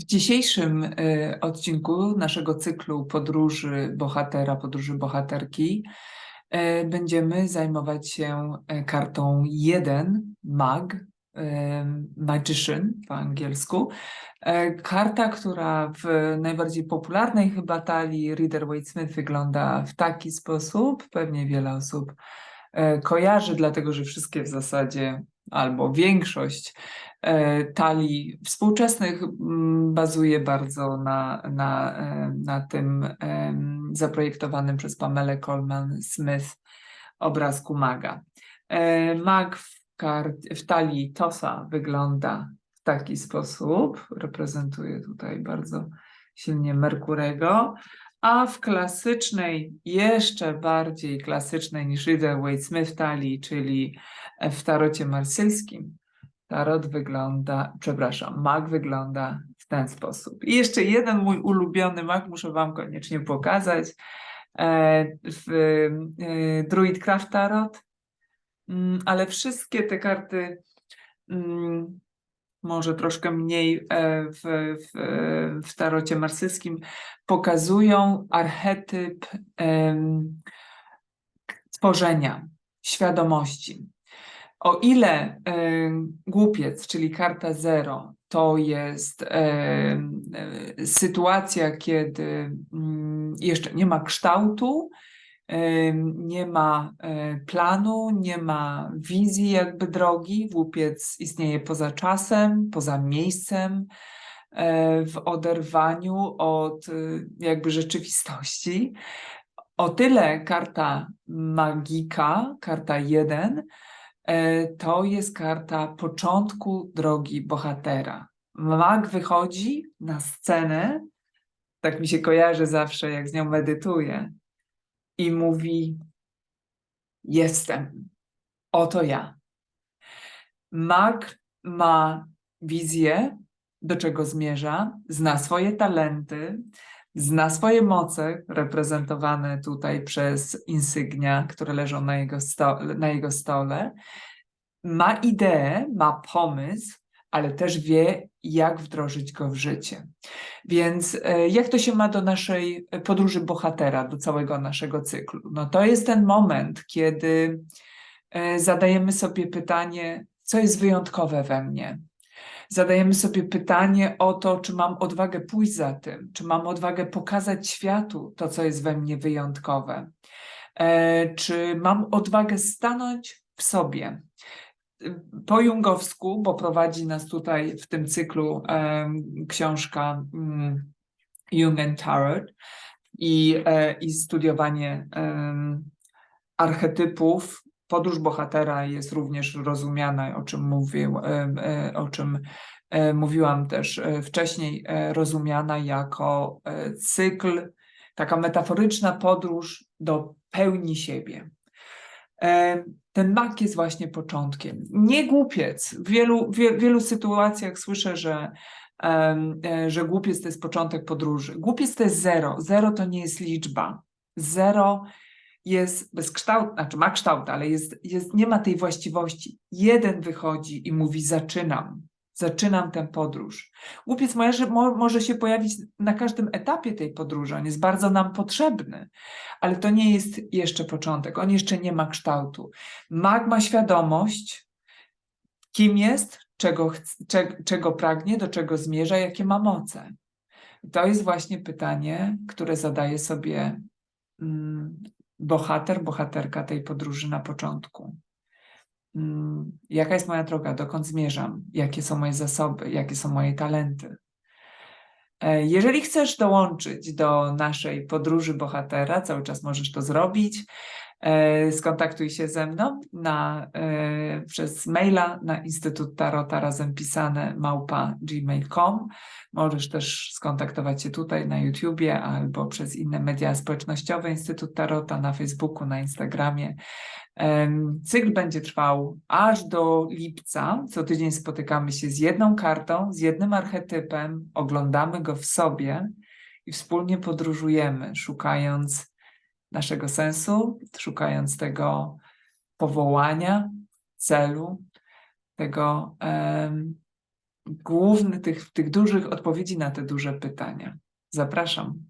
W dzisiejszym y, odcinku naszego cyklu podróży bohatera, podróży bohaterki y, będziemy zajmować się y, kartą 1, mag, magician po angielsku. Karta, która w najbardziej popularnej chyba talii Rider-Waite-Smith wygląda w taki sposób, pewnie wiele osób kojarzy, dlatego że wszystkie w zasadzie albo większość e, talii współczesnych bazuje bardzo na, na, e, na tym zaprojektowanym przez Pamelę Coleman Smith obrazku maga. E, Mag w, w talii Tosa wygląda w taki sposób, reprezentuje tutaj bardzo silnie Merkurego, a w klasycznej, jeszcze bardziej klasycznej niż Rider-Waite-Smith talii, czyli w tarocie marsylskim, tarot wygląda, przepraszam, mag wygląda w ten sposób. I jeszcze jeden mój ulubiony mag, muszę Wam koniecznie pokazać, e, w e, Druidcraft Tarot, Mm, ale wszystkie te karty mm, może troszkę mniej e, w, w, w tarocie pokazują archetyp em, tworzenia, świadomości. O ile em, głupiec, czyli karta zero, to jest e, sytuacja, kiedy mm, jeszcze nie ma kształtu, nie ma e, planu, nie ma wizji jakby drogi. Głupiec istnieje poza czasem, poza miejscem, e, w oderwaniu od e, jakby rzeczywistości. O tyle karta magika, karta 1, e, to jest karta początku drogi bohatera. Mag wychodzi na scenę, tak mi się kojarzy zawsze, jak z nią medytuję, i mówi: Jestem, oto ja. Mag ma wizję, do czego zmierza, zna swoje talenty, zna swoje moce, reprezentowane tutaj przez insygnia, które leżą na jego, sto na jego stole. Ma ideę, ma pomysł, ale też wie, jak wdrożyć go w życie. Więc e, jak to się ma do naszej podróży bohatera, do całego naszego cyklu? No to jest ten moment, kiedy e, zadajemy sobie pytanie, co jest wyjątkowe we mnie. Zadajemy sobie pytanie o to, czy mam odwagę pójść za tym, czy mam odwagę pokazać światu to, co jest we mnie wyjątkowe, E, czy mam odwagę stanąć w sobie. Po jungowsku, bo prowadzi nas tutaj w tym cyklu książka mm, Jung and Tarot i, e, i studiowanie archetypów. Podróż bohatera jest również rozumiana, o czym mówił, e, o czym e, mówiłam też e, wcześniej, rozumiana jako cykl, taka metaforyczna podróż do pełni siebie. E, Ten mak jest właśnie początkiem. Nie głupiec. W wielu, wie, wielu sytuacjach słyszę, że, e, że głupiec to jest początek podróży. Głupiec to jest zero. Zero to nie jest liczba. Zero jest bezkształtny, znaczy ma kształt, ale jest, jest, nie ma tej właściwości. Jeden wychodzi i mówi: Zaczynam. Zaczynam tę podróż. Głupiec może, mo- może się pojawić na każdym etapie tej podróży. On jest bardzo nam potrzebny, ale to nie jest jeszcze początek. On jeszcze nie ma kształtu. Mag ma świadomość, kim jest, czego, czego pragnie, do czego zmierza, jakie ma moce. To jest właśnie pytanie, które zadaje sobie mm, bohater, bohaterka tej podróży na początku. Mm, Jaka jest moja droga, dokąd zmierzam, jakie są moje zasoby, jakie są moje talenty. E, Jeżeli chcesz dołączyć do naszej podróży bohatera, cały czas możesz to zrobić. E, Skontaktuj się ze mną na, e, przez maila na Instytut Tarota razem pisane małpa gmail.com. Możesz też skontaktować się tutaj na YouTubie albo przez inne media społecznościowe Instytut Tarota na Facebooku, na Instagramie. Cykl będzie trwał aż do lipca. Co tydzień spotykamy się z jedną kartą, z jednym archetypem, oglądamy go w sobie i wspólnie podróżujemy, szukając naszego sensu, szukając tego powołania, celu, tego, em, głównych, tych, tych dużych odpowiedzi na te duże pytania. Zapraszam.